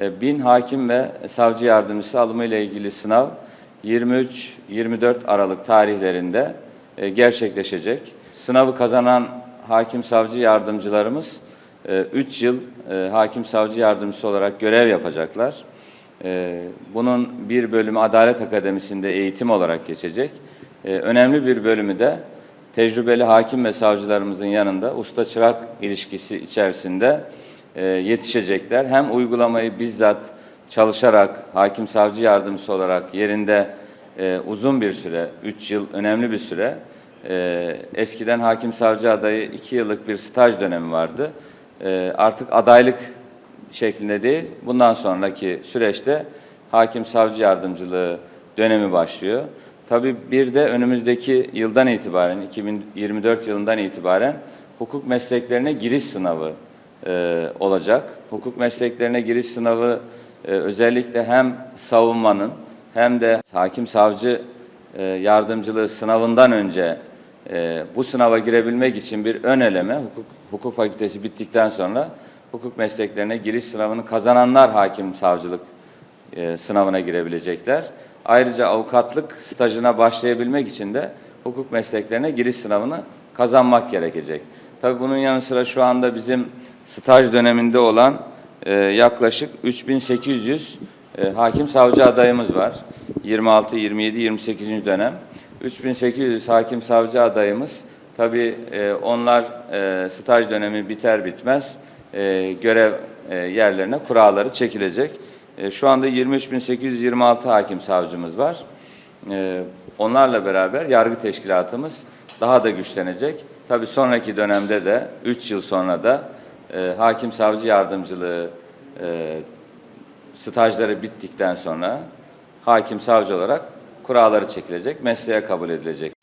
E, Bin hakim ve savcı yardımcısı alımı ile ilgili sınav 23-24 Aralık tarihlerinde e, gerçekleşecek. Sınavı kazanan hakim savcı yardımcılarımız 3 yıl e, hakim savcı yardımcısı olarak görev yapacaklar. Bunun bir bölümü Adalet Akademisi'nde eğitim olarak geçecek. Önemli bir bölümü de tecrübeli hakim ve savcılarımızın yanında usta çırak ilişkisi içerisinde yetişecekler. Hem uygulamayı bizzat çalışarak hakim savcı yardımcısı olarak yerinde e, uzun bir süre, 3 yıl önemli bir süre e, eskiden hakim savcı adayı 2 yıllık bir staj dönemi vardı. E, artık adaylık şeklinde değil, bundan sonraki süreçte hakim savcı yardımcılığı dönemi başlıyor. Tabii bir de önümüzdeki yıldan itibaren, 2024 yılından itibaren hukuk mesleklerine giriş sınavı e, olacak. Hukuk mesleklerine giriş sınavı e, özellikle hem savunmanın hem de hakim savcı e, yardımcılığı sınavından önce bu sınava girebilmek için bir ön eleme hukuk, hukuk fakültesi bittikten sonra hukuk mesleklerine giriş sınavını kazananlar hakim savcılık sınavına girebilecekler. Ayrıca avukatlık stajına başlayabilmek için de hukuk mesleklerine giriş sınavını kazanmak gerekecek. Tabii bunun yanı sıra şu anda bizim staj döneminde olan e, yaklaşık 3800 e, hakim savcı adayımız var. 26, 27, 28. dönem. 3800 hakim savcı adayımız. Tabii e, onlar e, staj dönemi biter bitmez e, görev e, yerlerine kuralları çekilecek. E, şu anda 23.826 hakim savcımız var. E, onlarla beraber yargı teşkilatımız daha da güçlenecek. Tabii sonraki dönemde de 3 yıl sonra da e, hakim savcı yardımcılığı e, stajları bittikten sonra hakim savcı olarak kuralları çekilecek, mesleğe kabul edilecek.